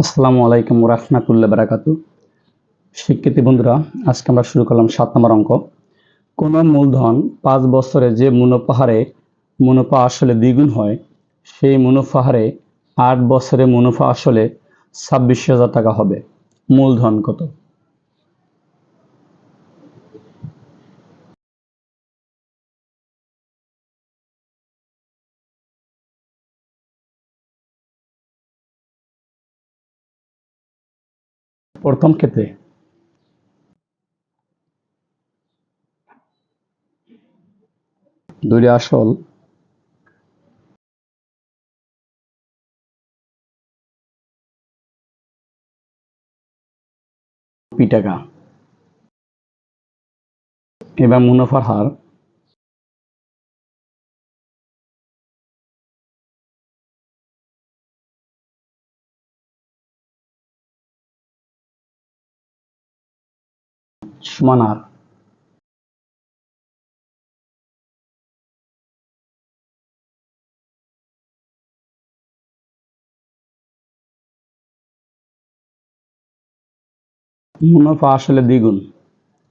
আসসালামু আলাইকুম রহমতুল্লাহ বারাকাতু শিক্ষার্থী বন্ধুরা, আজকে আমরা শুরু করলাম সাত নম্বর অঙ্ক। কোন মূলধন পাঁচ বছরে যে মুনাফা হারে মুনাফা আসলে দ্বিগুণ হয়, সেই মুনাফা হারে আট বছরে মুনাফা আসলে ছাব্বিশ হাজার টাকা হবে। মূলধন কত? প্রথম ক্ষেত্রে। দুইটা আসল। পি টাকা এবার মুনাফার হার। সমান মুনাফা আসলে দ্বিগুণ,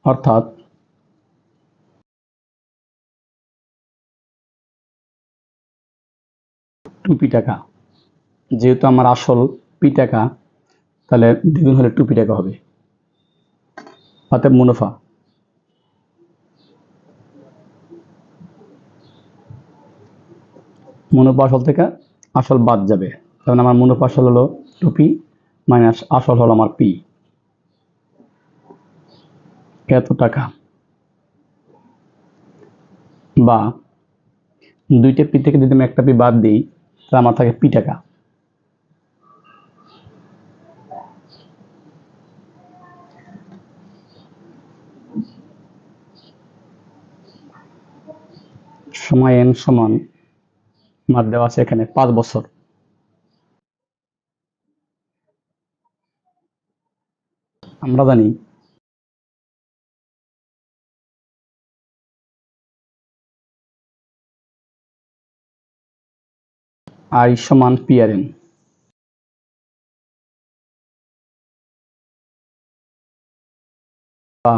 অর্থাৎ টুপি টাকা। যেহেতু আমার আসল পি টাকা, তাহলে দ্বিগুণ হলে টুপি টাকা হবে। অর্থাৎ মুনাফা। মুনাফা আসল থেকে আসল বাদ যাবে। তাহলে আমার মুনাফা আসল হলো টুপি, মাইনাস আসল হলো আমার পি। এত টাকা। বা, দুইটা পি থেকে যদি আমি একটা পি বাদ দিই, তাহলে আমার থাকে পি টাকা। সময় এন সমান আমার দেওয়া আছে এখানে পাঁচ বছর। আমরা জানি আই সমান পিআরএন বা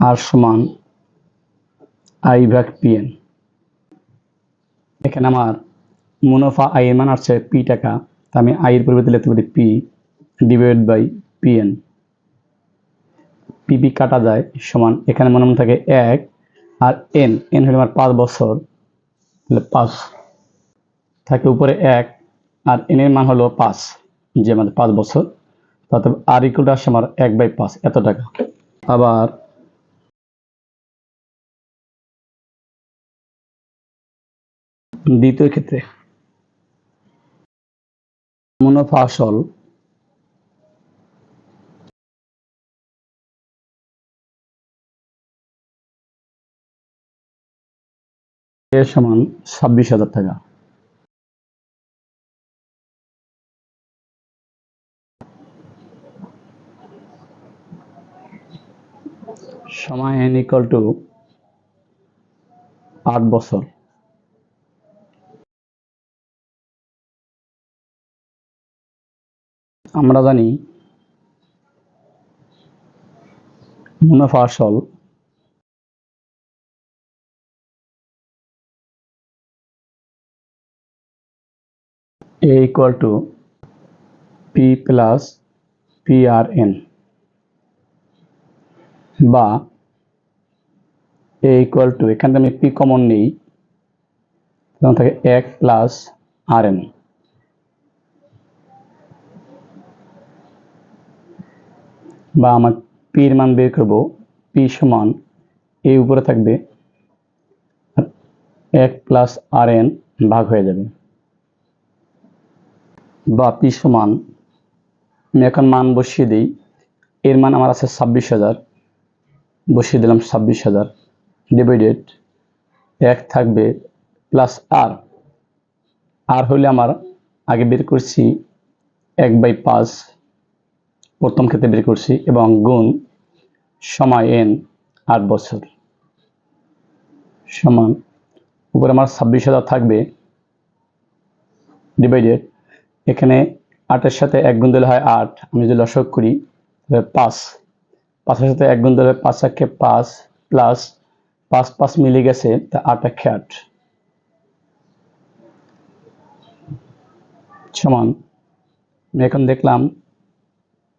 আর সমান আই ভাগ পিএন এখানে আমার মুনাফা আই এর মান আসছে পি টাকা। তা আমি আই এর পরিবর্তে লিখতে পারি P divide by PN. PP কাটা যায় সমান, এখানে মনে মনে থাকে এক আর এন। এন হলে আমার পাঁচ বছর পাঁচ থাকে উপরে এক আর এন এর মান হলো পাঁচ, যে আমাদের পাঁচ বছর। তাতে আর ইকুয়াল আসছে আমার এক বাই পাঁচ, এত টাকা। আবার দ্বিতীয় ক্ষেত্রে। মুনাফা আসল। সমান ছাব্বিশ হাজার টাকা। সময় এন ইকুয়াল টু আট বছর। আমরা জানি মুনাফা আসল। A equal to P plus P R N বা এ ইকুয়াল টু এখান আমি পি কমন নিই থাকে এক প্লাস আর এন বা আমার পির মান বের করব পি সমান এই উপরে থাকবে এক প্লাস আর এন ভাগ হয়ে যাবে। বা পি সমান আমি এখন মান বসিয়ে দিই, এর মান আমার আছে ছাব্বিশ হাজার, বসিয়ে দিলাম ছাব্বিশ হাজার ডিভাইডেড এক থাকবে প্লাস আর আর হলে আমার আগে বের করছি এক বাই পাঁচ প্রথম ক্ষেত্রে বের করছি এবং গুণ সময় এন আট বছর। সমান উপরে আমার ছাব্বিশ হাজার থাকবে। ডিভাইডেড এখানে আটের সাথে এক গুণ দিলে হয় আট। আমি যদি লসক করি, তাহলে পাঁচ। পাঁচের সাথে এক গুণ দিলে পাঁচ একে পাঁচ প্লাস পাঁচ পাঁচ মিলে গেছে, তা আট একে আট। সমান, আমি এখন দেখলাম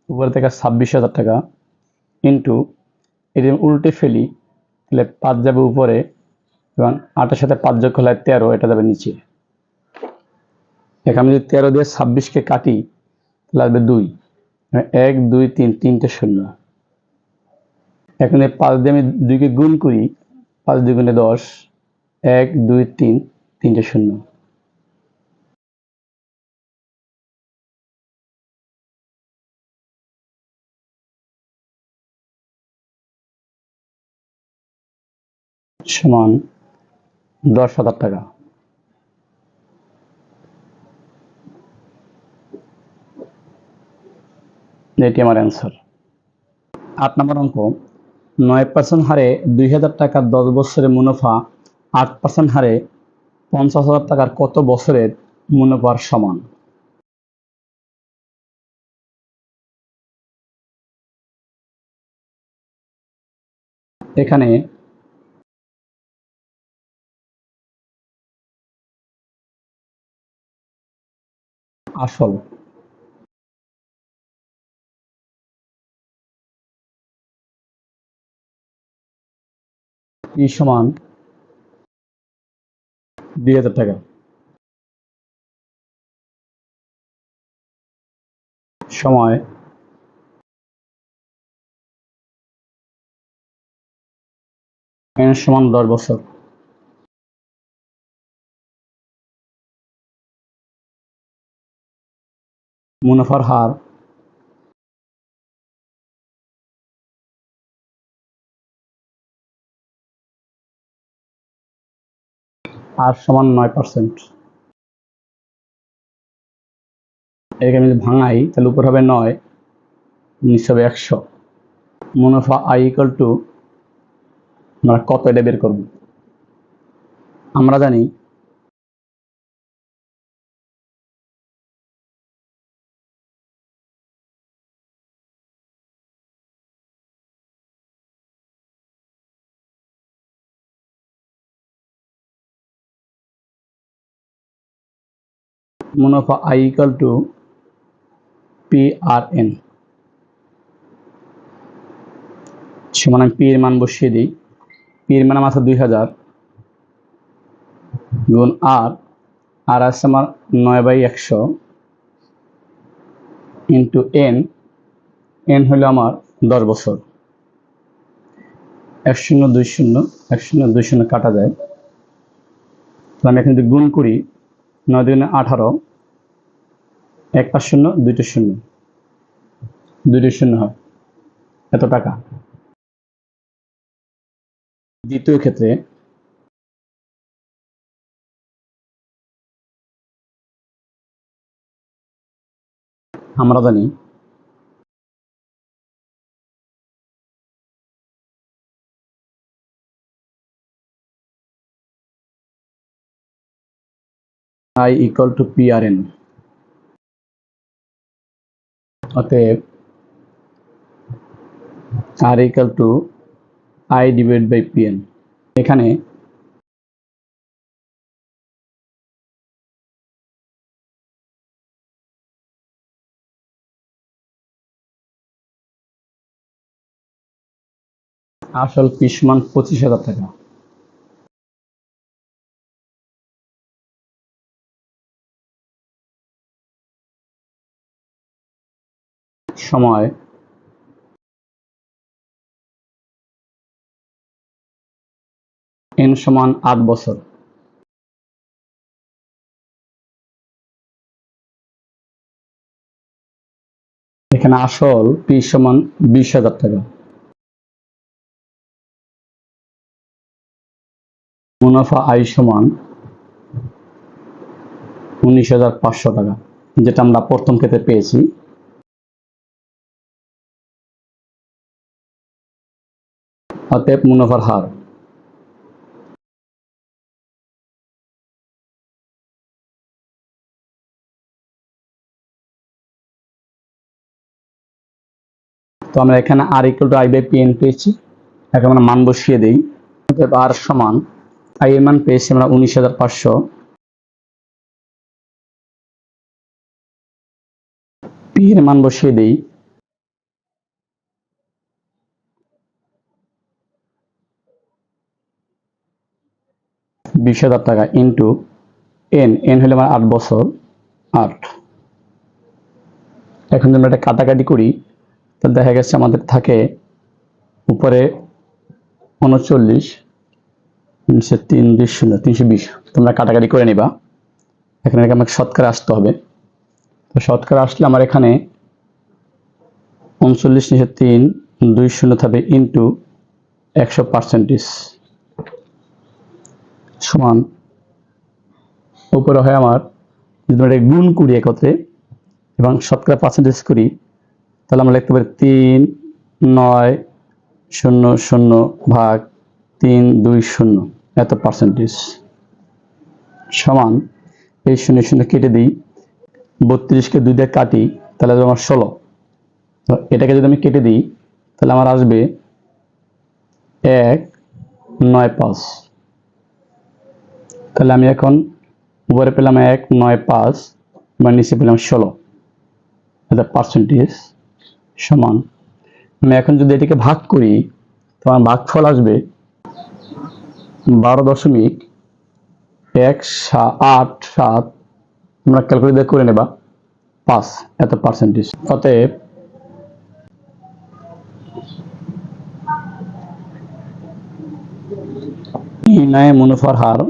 উপরে থেকে ছাব্বিশ হাজার টাকা ইন্টু এটি উল্টে ফেলি, তাহলে পাঁচ যাবে উপরে, এবং আটের সাথে পাঁচ যোগ হলে তেরো, এটা যাবে নিচে। এখানে যদি তেরো দিয়ে ছাব্বিশকে কাটি, তাহলে আসবে দুই। মানে এক, দুই, তিন, তিনটে শূন্য। এখন পাঁচ দিয়ে আমি দুইকে গুণ করি, পাঁচ দুই গুণে দশ, এক, দুই, তিন, তিনটে শূন্য। সমান দশ হাজার টাকা। এটি আমার অ্যান্সার আট নম্বর অঙ্ক, নয় পার্সেন্ট হারে দুই হাজার টাকার দশ বছরের মুনাফা, আট পার্সেন্ট হারে পঞ্চাশ হাজার টাকার কত বছরের মুনাফার সমান? এখানে আসল। ই সমান দুই হাজার টাকা। সময় সমান দশ বছর। মুনাফার হার। আর সমান নয় পার্সেন্ট এটাকে আমি যদি ভাঙাই, তাহলে উপর হবে নয়, নিচে হবে একশো। মুনাফা আই ইকাল টু আমরা কত এটা বের করব? আমরা জানি মুনাফা I equal to P R N সমান আমি পি এর মান বসিয়ে দিই। পি এর মান আমার দুই হাজার গুণ আর। আর আছে আমার নয় বাই একশো ইন্টু এন। এন হলো আমার দশ বছর। এক শূন্য, দুই শূন্য, এক শূন্য, দুই শূন্য কাটা যায়। আমি এখানে যদি গুণ করি নয় দুগুণে আঠারো, এক পাঁচ শূন্য দুইটা শূন্য। দুইটা শূন্য হয়। এত টাকা। দ্বিতীয় ক্ষেত্রে আমরা জানি i equal to PRN অতএব R equal to I divided by PN এখানে আসল পিস মান পঁচিশ হাজার টাকা সময় এন সমান আট বছর। এখানে আসল পি সমান বিশ হাজার টাকা। মুনাফা আই সমান উনিশ হাজার পাঁচশো টাকা, যেটা আমরা প্রথম ক্ষেত্রে পেয়েছি। অতএব মুনাফার হার। তো আমরা এখানে R equal to I by P N পেয়েছি। এখন আমরা মান বসিয়ে দিই। অতএব আর সমান আই এর মান পেয়েছি আমরা উনিশ হাজার পাঁচশো। পি এর মান বসিয়ে দিই। বিশ হাজার টাকা ইন্টু এন এন হলে আমার আট বছর, আট। এখন যদি আমরা একটা কাটাকাটি করি তাহলে দেখা গেছে আমাদের থাকে উপরে উনচল্লিশ, নিচে তিন বিশ শূন্য, তিনশো বিশ। তোমরা কাটাকাটি করে নিবা। এখানে আমাকে শতকরা আসতে হবে। তো শতকরা আসলে আমার এখানে উনচল্লিশ, নিচে তিন, দুই, শূন্য থাকবে ইন্টু একশো পার্সেন্টেজ। সমান। উপরে হয় আমার, যদি আমরা গুণ করি একত্রে, এবং শতকরা পার্সেন্টেজ করি, তাহলে আমরা লিখতে পারি তিন, নয়, শূন্য শূন্য, ভাগ তিন, দুই, শূন্য। এত পার্সেন্টেজ সমান, এই শূন্য শূন্য কেটে দিই, বত্রিশকে দুই দিয়ে কাটি, তাহলে আমার ষোলো। এটাকে যদি আমি কেটে দিই, তাহলে আমার আসবে এক, নয়, পাঁচ। তাহলে আমি এখন উপরে পেলাম এক, নয়, পাঁচ, বা নিচে পেলাম ষোলো। এটা পার্সেন্টেজ সমান। আমি এখন যদি এটিকে ভাগ করি, তো আমার ভাগফল আসবে বারো দশমিক এক আট, সাত, তোমরা ক্যালকুলেট করে নেবা, পাঁচ এত পার্সেন্টেজ অতএব নির্ণয়ে মুনাফার হার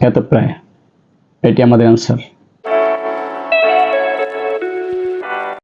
এত প্রায় এটি আমাদের অ্যান্সার